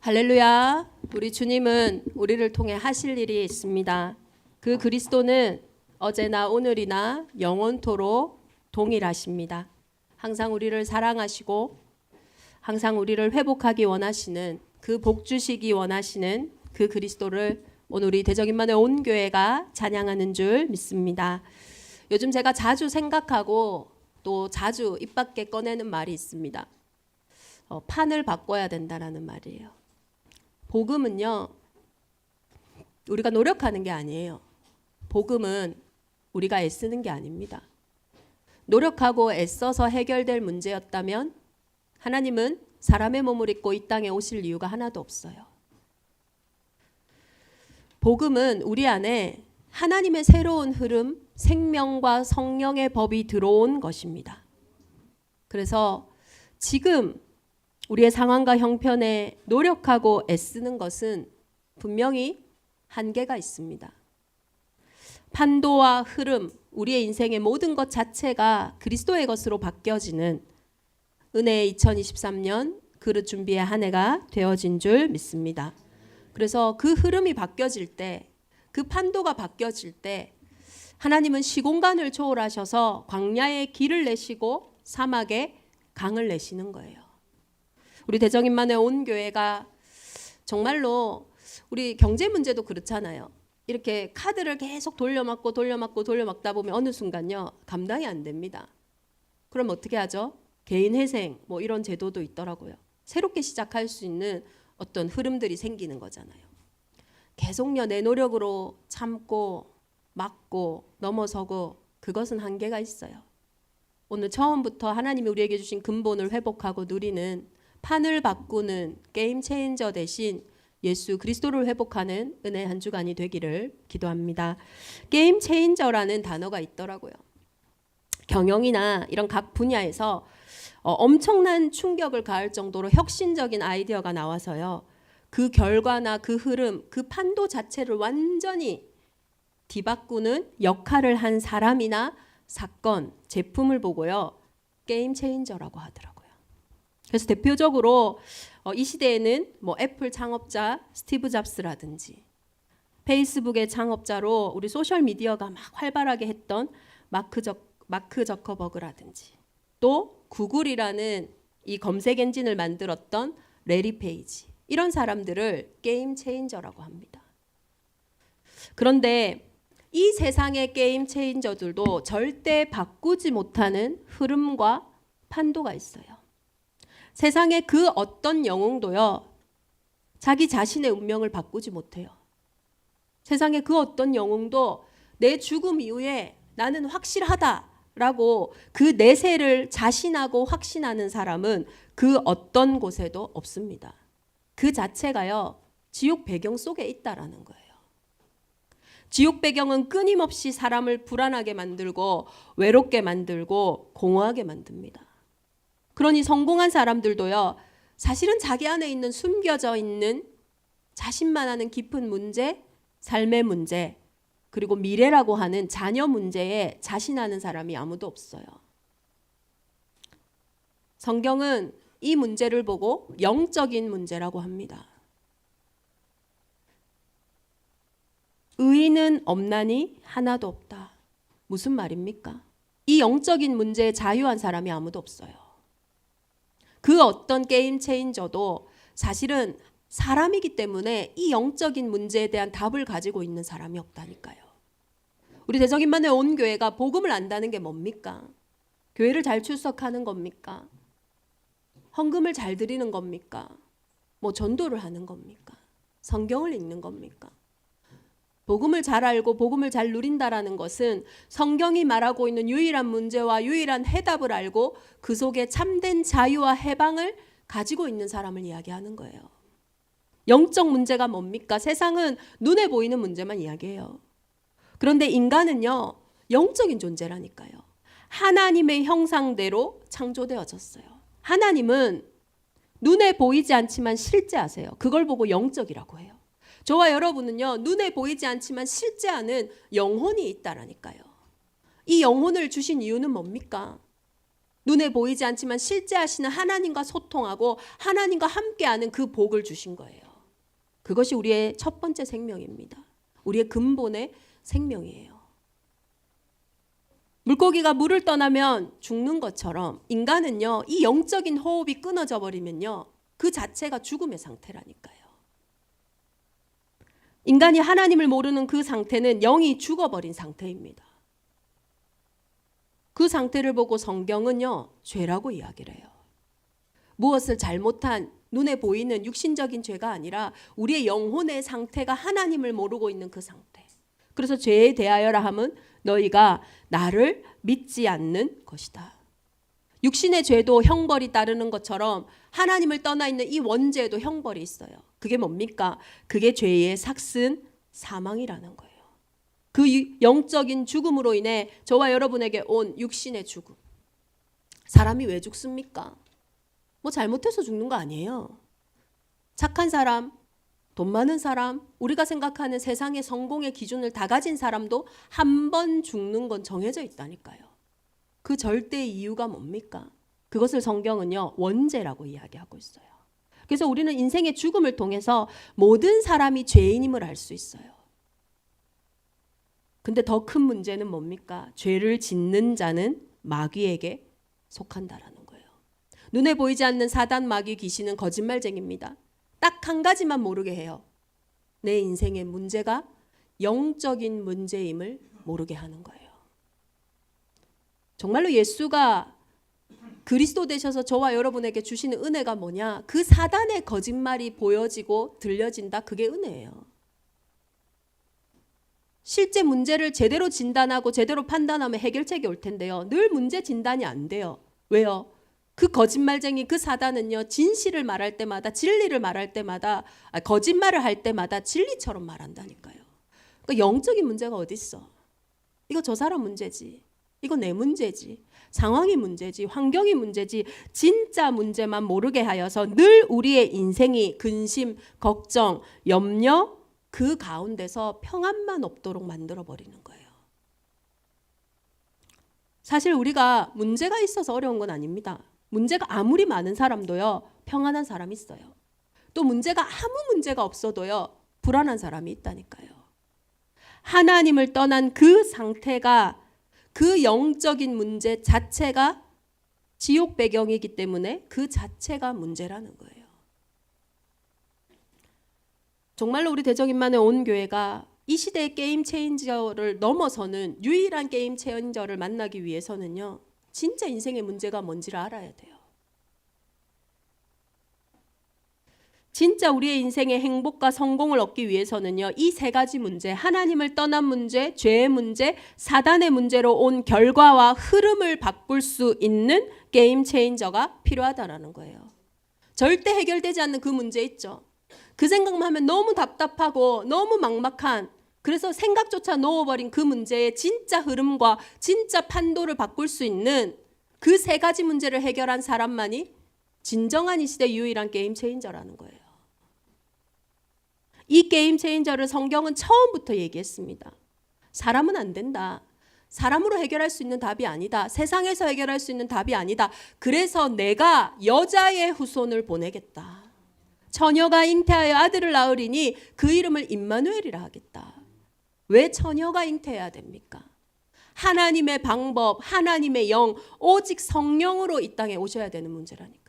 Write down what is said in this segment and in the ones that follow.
할렐루야. 우리 주님은 우리를 통해 하실 일이 있습니다. 그 그리스도는 어제나 오늘이나 영원토록 동일하십니다. 항상 우리를 사랑하시고 항상 우리를 회복하기 원하시는 그 복 주시기 원하시는 그 그리스도를 오늘 우리 대적인만의 온 교회가 찬양하는 줄 믿습니다. 요즘 제가 자주 생각하고 또 자주 입 밖에 꺼내는 말이 있습니다. 어, 판을 바꿔야 된다라는 말이에요. 복음은요, 우리가 노력하는 게 아니에요. 복음은 우리가 애쓰는 게 아닙니다. 노력하고 애써서 해결될 문제였다면 하나님은 사람의 몸을 입고 이 땅에 오실 이유가 하나도 없어요. 복음은 우리 안에 하나님의 새로운 흐름, 생명과 성령의 법이 들어온 것입니다. 그래서 지금 우리의 상황과 형편에 노력하고 애쓰는 것은 분명히 한계가 있습니다. 판도와 흐름, 우리의 인생의 모든 것 자체가 그리스도의 것으로 바뀌어지는 은혜의 2023년 그릇 준비의 한 해가 되어진 줄 믿습니다. 그래서 그 흐름이 바뀌어질 때, 그 판도가 바뀌어질 때, 하나님은 시공간을 초월하셔서 광야에 길을 내시고 사막에 강을 내시는 거예요. 우리 대정인만의 온 교회가 정말로 우리 경제 문제도 그렇잖아요. 이렇게 카드를 계속 돌려막고 돌려막고 돌려막다 보면 어느 순간요 감당이 안 됩니다. 그럼 어떻게 하죠? 개인 회생 뭐 이런 제도도 있더라고요. 새롭게 시작할 수 있는 어떤 흐름들이 생기는 거잖아요. 계속요 내 노력으로 참고 막고 넘어서고 그것은 한계가 있어요. 오늘 처음부터 하나님이 우리에게 주신 근본을 회복하고 누리는 판을 바꾸는 게임 체인저 대신 예수 그리스도를 회복하는 은혜 한 주간이 되기를 기도합니다. 게임 체인저라는 단어가 있더라고요. 경영이나 이런 각 분야에서 어, 엄청난 충격을 가할 정도로 혁신적인 아이디어가 나와서요. 그 결과나 그 흐름, 그 판도 자체를 완전히 뒤바꾸는 역할을 한 사람이나 사건, 제품을 보고요. 게임 체인저라고 하더라고요. 그래서 대표적으로 어, 이 시대에는 뭐 애플 창업자 스티브 잡스라든지 페이스북의 창업자로 우리 소셜 미디어가 막 활발하게 했던 마크 저 마크 저커버그라든지 또 구글이라는 이 검색 엔진을 만들었던 레리 페이지 이런 사람들을 게임 체인저라고 합니다. 그런데 이 세상의 게임 체인저들도 절대 바꾸지 못하는 흐름과 판도가 있어요. 세상의 그 어떤 영웅도요, 자기 자신의 운명을 바꾸지 못해요. 세상의 그 어떤 영웅도 내 죽음 이후에 나는 확실하다라고 그 내세를 자신하고 확신하는 사람은 그 어떤 곳에도 없습니다. 그 자체가요, 지옥 배경 속에 있다라는 거예요. 지옥 배경은 끊임없이 사람을 불안하게 만들고 외롭게 만들고 공허하게 만듭니다. 그러니 성공한 사람들도요, 사실은 자기 안에 있는 숨겨져 있는 자신만 하는 깊은 문제, 삶의 문제, 그리고 미래라고 하는 자녀 문제에 자신하는 사람이 아무도 없어요. 성경은 이 문제를 보고 영적인 문제라고 합니다. 의인은 없나니 하나도 없다. 무슨 말입니까? 이 영적인 문제에 자유한 사람이 아무도 없어요. 그 어떤 게임 체인저도 사실은 사람이기 때문에 이 영적인 문제에 대한 답을 가지고 있는 사람이 없다니까요. 우리 대적인만의 온 교회가 복음을 안다는 게 뭡니까? 교회를 잘 출석하는 겁니까? 헌금을 잘 드리는 겁니까? 뭐 전도를 하는 겁니까? 성경을 읽는 겁니까? 복음을 잘 알고 복음을 잘 누린다라는 것은 성경이 말하고 있는 유일한 문제와 유일한 해답을 알고 그 속에 참된 자유와 해방을 가지고 있는 사람을 이야기하는 거예요. 영적 문제가 뭡니까? 세상은 눈에 보이는 문제만 이야기해요. 그런데 인간은요, 영적인 존재라니까요. 하나님의 형상대로 창조되어졌어요. 하나님은 눈에 보이지 않지만 실제하세요. 그걸 보고 영적이라고 해요. 저와 여러분은요, 눈에 보이지 않지만 실제하는 영혼이 있다라니까요. 이 영혼을 주신 이유는 뭡니까? 눈에 보이지 않지만 실제 하시는 하나님과 소통하고 하나님과 함께하는 그 복을 주신 거예요. 그것이 우리의 첫 번째 생명입니다. 우리의 근본의 생명이에요. 물고기가 물을 떠나면 죽는 것처럼 인간은요, 이 영적인 호흡이 끊어져 버리면요, 그 자체가 죽음의 상태라니까요. 인간이 하나님을 모르는 그 상태는 영이 죽어버린 상태입니다. 그 상태를 보고 성경은요, 죄라고 이야기를 해요. 무엇을 잘못한 눈에 보이는 육신적인 죄가 아니라 우리의 영혼의 상태가 하나님을 모르고 있는 그 상태. 그래서 죄에 대하여라 함은 너희가 나를 믿지 않는 것이다. 육신의 죄도 형벌이 따르는 것처럼 하나님을 떠나 있는 이 원죄에도 형벌이 있어요. 그게 뭡니까? 그게 죄의 삭슨 사망이라는 거예요. 그 영적인 죽음으로 인해 저와 여러분에게 온 육신의 죽음. 사람이 왜 죽습니까? 뭐 잘못해서 죽는 거 아니에요. 착한 사람, 돈 많은 사람, 우리가 생각하는 세상의 성공의 기준을 다 가진 사람도 한 번 죽는 건 정해져 있다니까요. 그 절대 이유가 뭡니까? 그것을 성경은요, 원죄라고 이야기하고 있어요. 그래서 우리는 인생의 죽음을 통해서 모든 사람이 죄인임을 알 수 있어요. 근데 더 큰 문제는 뭡니까? 죄를 짓는 자는 마귀에게 속한다라는 거예요. 눈에 보이지 않는 사단 마귀 귀신은 거짓말쟁입니다. 딱 한 가지만 모르게 해요. 내 인생의 문제가 영적인 문제임을 모르게 하는 거예요. 정말로 예수가 그리스도 되셔서 저와 여러분에게 주시는 은혜가 뭐냐? 그 사단의 거짓말이 보여지고 들려진다. 그게 은혜예요. 실제 문제를 제대로 진단하고 제대로 판단하면 해결책이 올 텐데요. 늘 문제 진단이 안 돼요. 왜요? 그 거짓말쟁이 그 사단은요 진실을 말할 때마다 진리를 말할 때마다 아, 거짓말을 할 때마다 진리처럼 말한다니까요. 그러니까 영적인 문제가 어디 있어? 이거 저 사람 문제지. 이거 내 문제지. 상황이 문제지. 환경이 문제지. 진짜 문제만 모르게 하여서 늘 우리의 인생이 근심, 걱정, 염려 그 가운데서 평안만 없도록 만들어 버리는 거예요. 사실 우리가 문제가 있어서 어려운 건 아닙니다. 문제가 아무리 많은 사람도요, 평안한 사람이 있어요. 또 문제가 아무 문제가 없어도요, 불안한 사람이 있다니까요. 하나님을 떠난 그 상태가 그 영적인 문제 자체가 지옥 배경이기 때문에 그 자체가 문제라는 거예요. 정말로 우리 대적인만의 온 교회가 이 시대의 게임 체인저를 넘어서는 유일한 게임 체인저를 만나기 위해서는요. 진짜 인생의 문제가 뭔지를 알아야 돼요. 진짜 우리의 인생의 행복과 성공을 얻기 위해서는요. 이 세 가지 문제, 하나님을 떠난 문제, 죄의 문제, 사단의 문제로 온 결과와 흐름을 바꿀 수 있는 게임 체인저가 필요하다라는 거예요. 절대 해결되지 않는 그 문제 있죠. 그 생각만 하면 너무 답답하고 너무 막막한 그래서 생각조차 놓아버린 그 문제의 진짜 흐름과 진짜 판도를 바꿀 수 있는 그 세 가지 문제를 해결한 사람만이 진정한 이 시대 유일한 게임 체인저라는 거예요. 이 게임 체인저를 성경은 처음부터 얘기했습니다. 사람은 안 된다. 사람으로 해결할 수 있는 답이 아니다. 세상에서 해결할 수 있는 답이 아니다. 그래서 내가 여자의 후손을 보내겠다. 처녀가 잉태하여 아들을 낳으리니 그 이름을 임마누엘이라 하겠다. 왜 처녀가 잉태해야 됩니까? 하나님의 방법, 하나님의 영, 오직 성령으로 이 땅에 오셔야 되는 문제라니까요.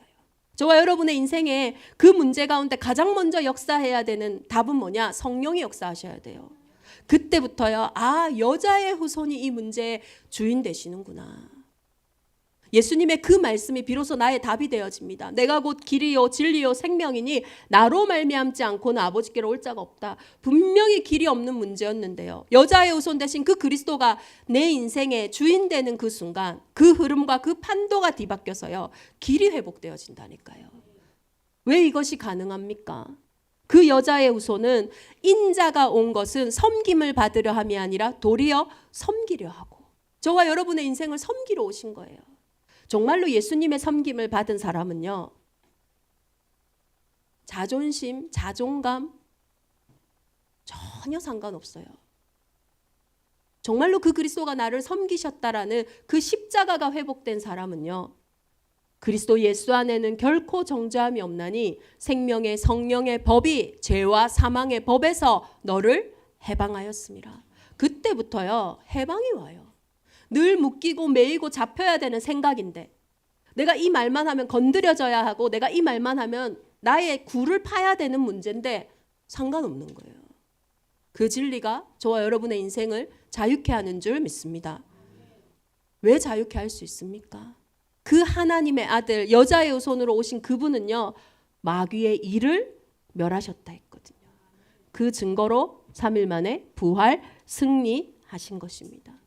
저와 여러분의 인생에 그 문제 가운데 가장 먼저 역사해야 되는 답은 뭐냐? 성령이 역사하셔야 돼요. 그때부터요, 아, 여자의 후손이 이 문제의 주인 되시는구나. 예수님의 그 말씀이 비로소 나의 답이 되어집니다. 내가 곧 길이요 진리요 생명이니 나로 말미암지 않고는 아버지께로 올 자가 없다. 분명히 길이 없는 문제였는데요. 여자의 후손 대신 그 그리스도가 내 인생의 주인 되는 그 순간 그 흐름과 그 판도가 뒤바뀌어서요. 길이 회복되어진다니까요. 왜 이것이 가능합니까? 그 여자의 후손은 인자가 온 것은 섬김을 받으려 함이 아니라 도리어 섬기려 하고 저와 여러분의 인생을 섬기러 오신 거예요. 정말로 예수님의 섬김을 받은 사람은요. 자존심, 자존감 전혀 상관없어요. 정말로 그 그리스도가 나를 섬기셨다라는 그 십자가가 회복된 사람은요. 그리스도 예수 안에는 결코 정죄함이 없나니 생명의 성령의 법이 죄와 사망의 법에서 너를 해방하였습니다. 그때부터요 해방이 와요. 늘 묶이고 매이고 잡혀야 되는 생각인데 내가 이 말만 하면 건드려져야 하고 내가 이 말만 하면 나의 굴을 파야 되는 문제인데 상관없는 거예요. 그 진리가 저와 여러분의 인생을 자유케 하는 줄 믿습니다. 왜 자유케 할 수 있습니까? 그 하나님의 아들 여자의 손으로 오신 그분은요 마귀의 일을 멸하셨다 했거든요. 그 증거로 3일 만에 부활 승리하신 것입니다.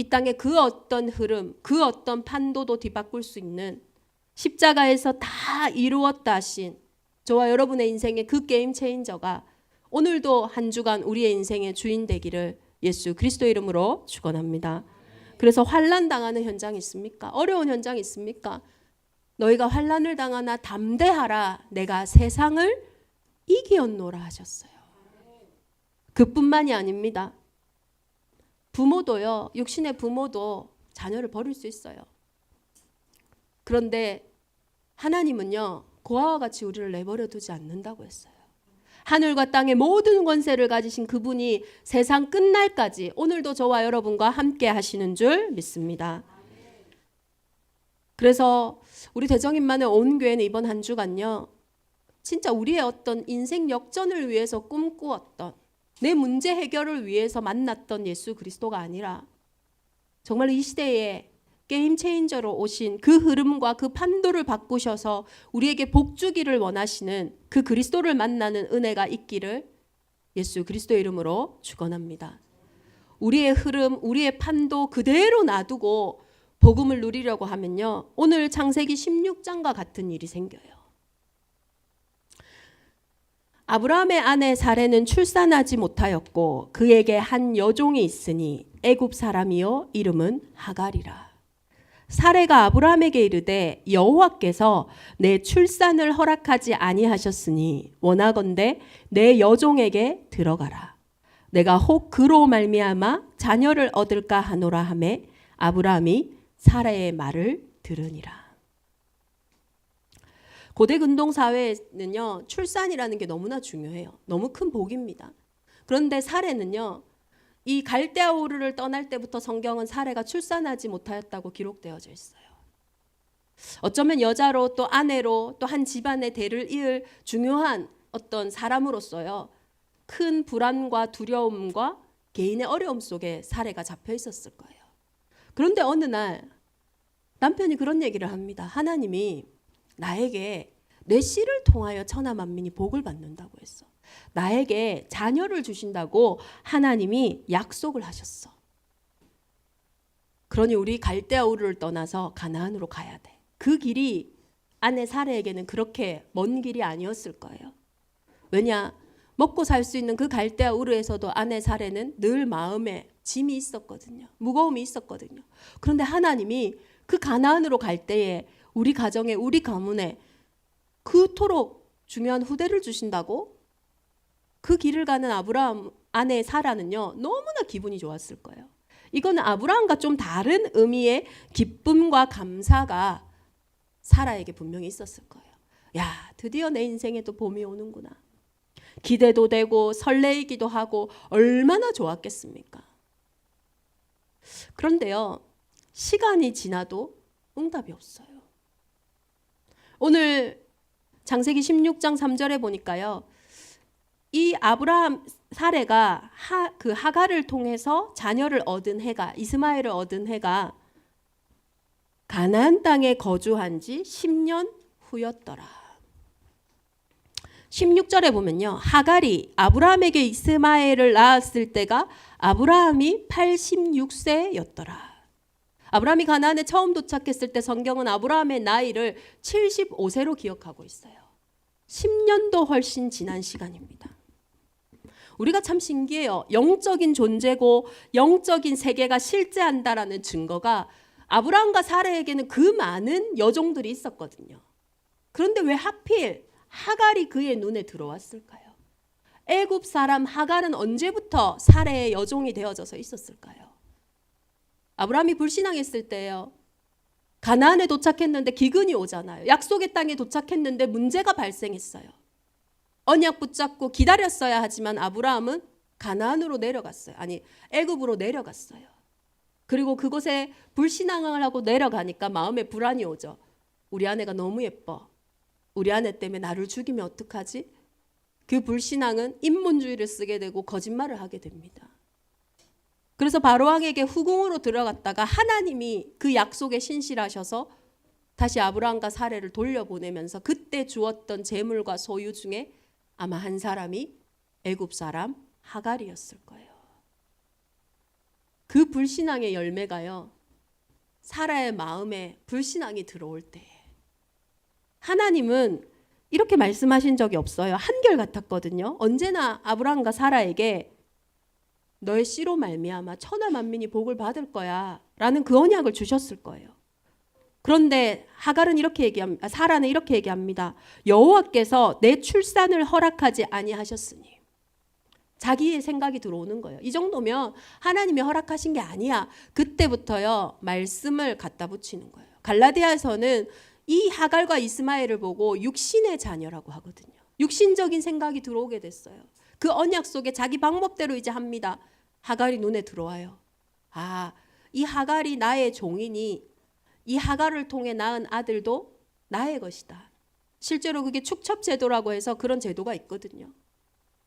이 땅의 그 어떤 흐름, 그 어떤 판도도 뒤바꿀 수 있는 십자가에서 다 이루었다 하신 저와 여러분의 인생의 그 게임 체인저가 오늘도 한 주간 우리의 인생의 주인 되기를 예수 그리스도 이름으로 축원합니다. 그래서 환란 당하는 현장이 있습니까? 어려운 현장이 있습니까? 너희가 환란을 당하나 담대하라. 내가 세상을 이기었노라 하셨어요. 그뿐만이 아닙니다. 부모도요. 육신의 부모도 자녀를 버릴 수 있어요. 그런데 하나님은요. 고아와 같이 우리를 내버려 두지 않는다고 했어요. 하늘과 땅의 모든 권세를 가지신 그분이 세상 끝날까지 오늘도 저와 여러분과 함께 하시는 줄 믿습니다. 그래서 우리 대정인만의 온 교회는 이번 한 주간요. 진짜 우리의 어떤 인생 역전을 위해서 꿈꾸었던 내 문제 해결을 위해서 만났던 예수 그리스도가 아니라 정말 이 시대에 게임 체인저로 오신 그 흐름과 그 판도를 바꾸셔서 우리에게 복 주기를 원하시는 그 그리스도를 만나는 은혜가 있기를 예수 그리스도 이름으로 축원합니다. 우리의 흐름, 우리의 판도 그대로 놔두고 복음을 누리려고 하면요. 오늘 창세기 16장과 같은 일이 생겨요. 아브라함의 아내 사레는 출산하지 못하였고 그에게 한 여종이 있으니 애굽 사람이요 이름은 하갈이라. 사레가 아브라함에게 이르되 여호와께서 내 출산을 허락하지 아니하셨으니 원하건대 내 여종에게 들어가라. 내가 혹 그로 말미암아 자녀를 얻을까 하노라 하매 아브라함이 사라의 말을 들으니라. 고대 근동 사회에는요 출산이라는 게 너무나 중요해요. 너무 큰 복입니다. 그런데 사례는요 이 갈대아 우르를 떠날 때부터 성경은 사례가 출산하지 못하였다고 기록되어져 있어요. 어쩌면 여자로 또 아내로 또 한 집안의 대를 이을 중요한 어떤 사람으로서요 큰 불안과 두려움과 개인의 어려움 속에 사례가 잡혀 있었을 거예요. 그런데 어느 날 남편이 그런 얘기를 합니다. 하나님이 나에게 내 씨를 통하여 천하 만민이 복을 받는다고 했어. 나에게 자녀를 주신다고 하나님이 약속을 하셨어. 그러니 우리 갈대아 우르를 떠나서 가나안으로 가야 돼. 그 길이 아내 사례에게는 그렇게 먼 길이 아니었을 거예요. 왜냐? 먹고 살 수 있는 그 갈대아 우르에서도 아내 사례는 늘 마음에 짐이 있었거든요. 무거움이 있었거든요. 그런데 하나님이 그 가나안으로 갈 때에 우리 가정에 우리 가문에 그토록 중요한 후대를 주신다고 그 길을 가는 아브라함 아내 사라는요 너무나 기분이 좋았을 거예요. 이거는 아브라함과 좀 다른 의미의 기쁨과 감사가 사라에게 분명히 있었을 거예요. 야 드디어 내 인생에도 봄이 오는구나. 기대도 되고 설레이기도 하고 얼마나 좋았겠습니까? 그런데요 시간이 지나도 응답이 없어요. 오늘 장세기 16장 3절에 보니까요. 이 아브라함 사례가 하, 그 하가를 통해서 자녀를 얻은 해가 이스마엘을 얻은 해가 가나안 땅에 거주한 지 10년 후였더라. 16절에 보면요. 하갈이 아브라함에게 이스마엘을 낳았을 때가 아브라함이 86세였더라. 아브라함이 가나안에 처음 도착했을 때 성경은 아브라함의 나이를 75세로 기억하고 있어요. 10년도 훨씬 지난 시간입니다. 우리가 참 신기해요. 영적인 존재고 영적인 세계가 실제한다라는 증거가 아브라함과 사례에게는 그 많은 여종들이 있었거든요. 그런데 왜 하필 하갈이 그의 눈에 들어왔을까요? 애굽 사람 하갈은 언제부터 사례의 여종이 되어져서 있었을까요? 아브라함이 불신앙했을 때요. 가나안에 도착했는데 기근이 오잖아요. 약속의 땅에 도착했는데 문제가 발생했어요. 언약 붙잡고 기다렸어야 하지만 아브라함은 가나안으로 내려갔어요. 아니 애굽으로 내려갔어요. 그리고 그곳에 불신앙을 하고 내려가니까 마음에 불안이 오죠. 우리 아내가 너무 예뻐. 우리 아내 때문에 나를 죽이면 어떡하지? 그 불신앙은 인본주의를 쓰게 되고 거짓말을 하게 됩니다. 그래서 바로왕에게 후궁으로 들어갔다가 하나님이 그 약속에 신실하셔서 다시 아브라함과 사례를 돌려보내면서 그때 주었던 재물과 소유 중에 아마 한 사람이 애굽 사람 하갈이었을 거예요. 그 불신앙의 열매가요. 사라의 마음에 불신앙이 들어올 때 하나님은 이렇게 말씀하신 적이 없어요. 한결 같았거든요. 언제나 아브라함과 사라에게 너의 씨로 말미암아 천하 만민이 복을 받을 거야라는 그 언약을 주셨을 거예요. 그런데 하갈은 이렇게 얘기합니다. 사라는 이렇게 얘기합니다. 여호와께서 내 출산을 허락하지 아니하셨으니 자기의 생각이 들어오는 거예요. 이 정도면 하나님이 허락하신 게 아니야. 그때부터요 말씀을 갖다 붙이는 거예요. 갈라디아에서는 이 하갈과 이스마엘을 보고 육신의 자녀라고 하거든요. 육신적인 생각이 들어오게 됐어요. 그 언약 속에 자기 방법대로 이제 합니다. 하갈이 눈에 들어와요. 아, 이 하갈이 나의 종이니 이 하갈을 통해 낳은 아들도 나의 것이다. 실제로 그게 축첩 제도라고 해서 그런 제도가 있거든요.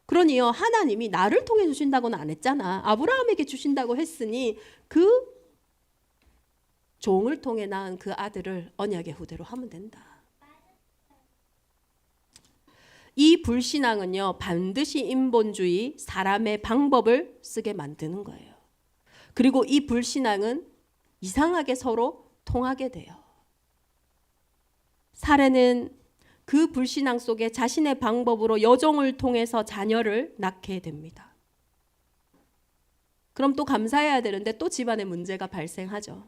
그러니요 하나님이 나를 통해 주신다고는 안 했잖아. 아브라함에게 주신다고 했으니 그 종을 통해 낳은 그 아들을 언약의 후대로 하면 된다. 이 불신앙은요 반드시 인본주의 사람의 방법을 쓰게 만드는 거예요. 그리고 이 불신앙은 이상하게 서로 통하게 돼요. 사례는 그 불신앙 속에 자신의 방법으로 여종을 통해서 자녀를 낳게 됩니다. 그럼 또 감사해야 되는데 또 집안에 문제가 발생하죠.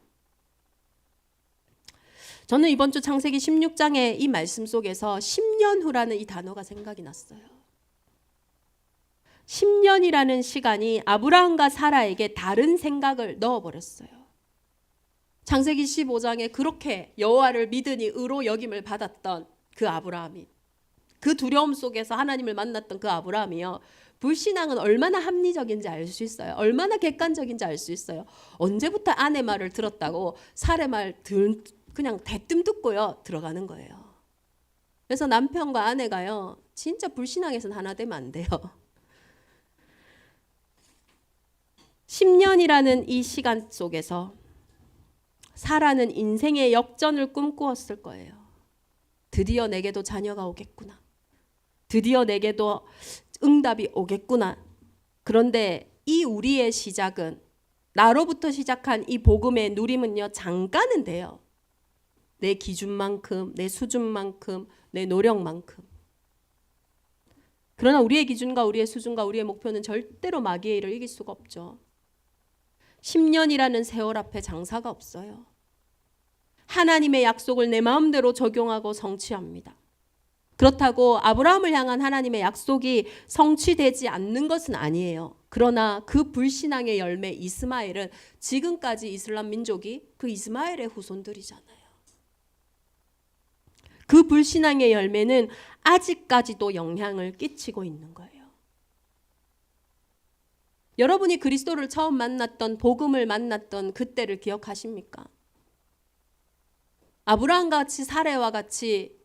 저는 이번 주 창세기 16장의 이 말씀 속에서 10년 후라는 이 단어가 생각이 났어요. 10년이라는 시간이 아브라함과 사라에게 다른 생각을 넣어버렸어요. 창세기 15장에 그렇게 여호와를 믿으니 의로 여김을 받았던 그 아브라함이 그 두려움 속에서 하나님을 만났던 그 아브라함이요. 불신앙은 얼마나 합리적인지 알 수 있어요. 얼마나 객관적인지 알 수 있어요. 언제부터 아내 말을 들었다고 사례 말 들, 그냥 대뜸 듣고요. 들어가는 거예요. 그래서 남편과 아내가요. 진짜 불신앙에서는 하나 되면 안 돼요. 10년이라는 이 시간 속에서 사라는 인생의 역전을 꿈꾸었을 거예요. 드디어 내게도 자녀가 오겠구나. 드디어 내게도 응답이 오겠구나. 그런데 이 우리의 시작은 나로부터 시작한 이 복음의 누림은요 잠깐은 돼요. 내 기준만큼, 내 수준만큼, 내 노력만큼. 그러나 우리의 기준과 우리의 수준과 우리의 목표는 절대로 마귀의 일을 이길 수가 없죠. 10년이라는 세월 앞에 장사가 없어요. 하나님의 약속을 내 마음대로 적용하고 성취합니다. 그렇다고 아브라함을 향한 하나님의 약속이 성취되지 않는 것은 아니에요. 그러나 그 불신앙의 열매 이스마엘은 지금까지 이슬람 민족이 그 이스마엘의 후손들이잖아요. 그 불신앙의 열매는 아직까지도 영향을 끼치고 있는 거예요. 여러분이 그리스도를 처음 만났던 복음을 만났던 그때를 기억하십니까? 아브라함 같이 사례와 같이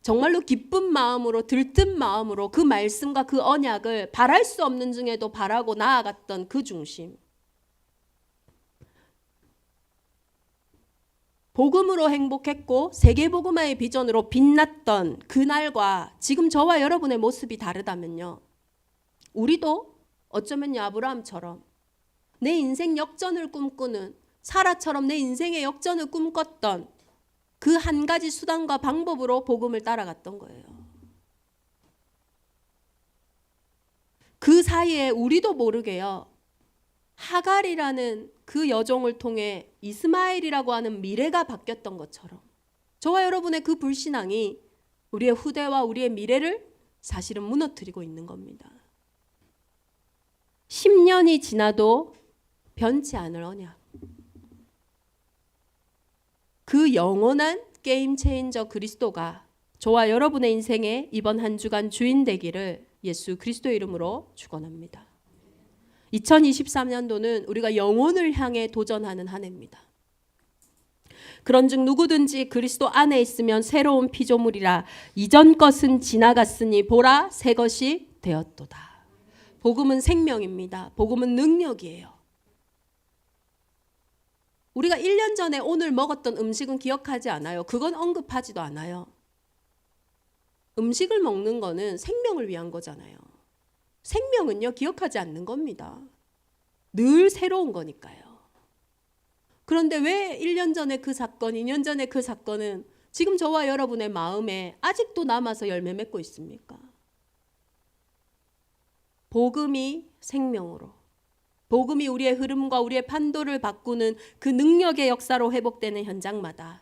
정말로 기쁜 마음으로 들뜬 마음으로 그 말씀과 그 언약을 바랄 수 없는 중에도 바라고 나아갔던 그 중심. 복음으로 행복했고 세계 복음화의 비전으로 빛났던 그날과 지금 저와 여러분의 모습이 다르다면요. 우리도 어쩌면 아브라함처럼 내 인생 역전을 꿈꾸는 사라처럼 내 인생의 역전을 꿈꿨던 그 한 가지 수단과 방법으로 복음을 따라갔던 거예요. 그 사이에 우리도 모르게요. 하갈이라는 그 여종을 통해 이스마엘이라고 하는 미래가 바뀌었던 것처럼 저와 여러분의 그 불신앙이 우리의 후대와 우리의 미래를 사실은 무너뜨리고 있는 겁니다. 10년이 지나도 변치 않을 언약. 그 영원한 게임 체인저 그리스도가 저와 여러분의 인생에 이번 한 주간 주인 되기를 예수 그리스도 이름으로 축원합니다. 2023년도는 우리가 영혼을 향해 도전하는 한 해입니다. 그런즉 누구든지 그리스도 안에 있으면 새로운 피조물이라 이전 것은 지나갔으니 보라 새 것이 되었도다. 복음은 생명입니다. 복음은 능력이에요. 우리가 1년 전에 오늘 먹었던 음식은 기억하지 않아요. 그건 언급하지도 않아요. 음식을 먹는 거는 생명을 위한 거잖아요. 생명은요, 기억하지 않는 겁니다. 늘 새로운 거니까요. 그런데 왜 1년 전에 그 사건, 2년 전에 그 사건은 지금 저와 여러분의 마음에 아직도 남아서 열매 맺고 있습니까? 복음이 생명으로, 복음이 우리의 흐름과 우리의 판도를 바꾸는 그 능력의 역사로 회복되는 현장마다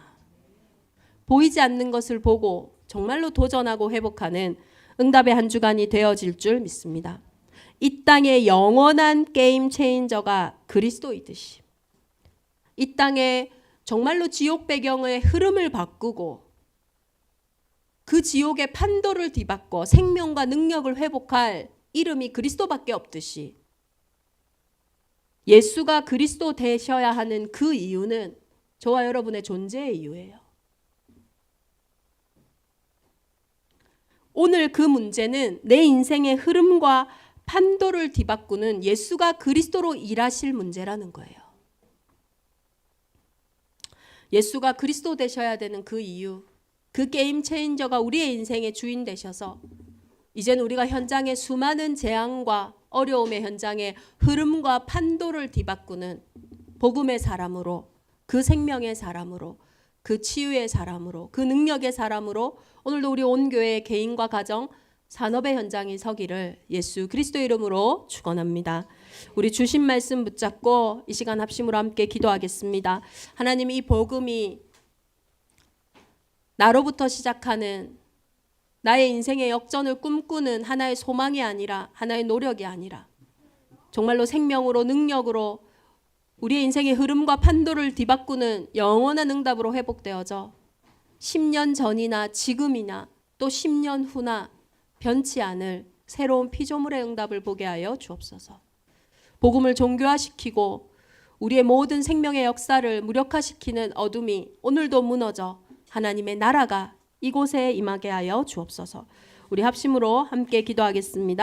보이지 않는 것을 보고 정말로 도전하고 회복하는 응답의 한 주간이 되어질 줄 믿습니다. 이 땅의 영원한 게임 체인저가 그리스도이듯이 이 땅에 정말로 지옥 배경의 흐름을 바꾸고 그 지옥의 판도를 뒤바꿔 생명과 능력을 회복할 이름이 그리스도밖에 없듯이 예수가 그리스도 되셔야 하는 그 이유는 저와 여러분의 존재의 이유예요. 오늘 그 문제는 내 인생의 흐름과 판도를 뒤바꾸는 예수가 그리스도로 일하실 문제라는 거예요. 예수가 그리스도 되셔야 되는 그 이유, 그 게임 체인저가 우리의 인생의 주인 되셔서 이제는 우리가 현장의 수많은 재앙과 어려움의 현장의 흐름과 판도를 뒤바꾸는 복음의 사람으로 그 생명의 사람으로 그 치유의 사람으로 그 능력의 사람으로 오늘도 우리 온 교회 개인과 가정 산업의 현장이 서기를 예수 그리스도 이름으로 축원합니다. 우리 주신 말씀 붙잡고 이 시간 합심으로 함께 기도하겠습니다. 하나님 이 복음이 나로부터 시작하는 나의 인생의 역전을 꿈꾸는 하나의 소망이 아니라 하나의 노력이 아니라 정말로 생명으로 능력으로 우리의 인생의 흐름과 판도를 뒤바꾸는 영원한 응답으로 회복되어져 10년 전이나 지금이나 또 10년 후나 변치 않을 새로운 피조물의 응답을 보게 하여 주옵소서. 복음을 종교화시키고 우리의 모든 생명의 역사를 무력화시키는 어둠이 오늘도 무너져 하나님의 나라가 이곳에 임하게 하여 주옵소서. 우리 합심으로 함께 기도하겠습니다.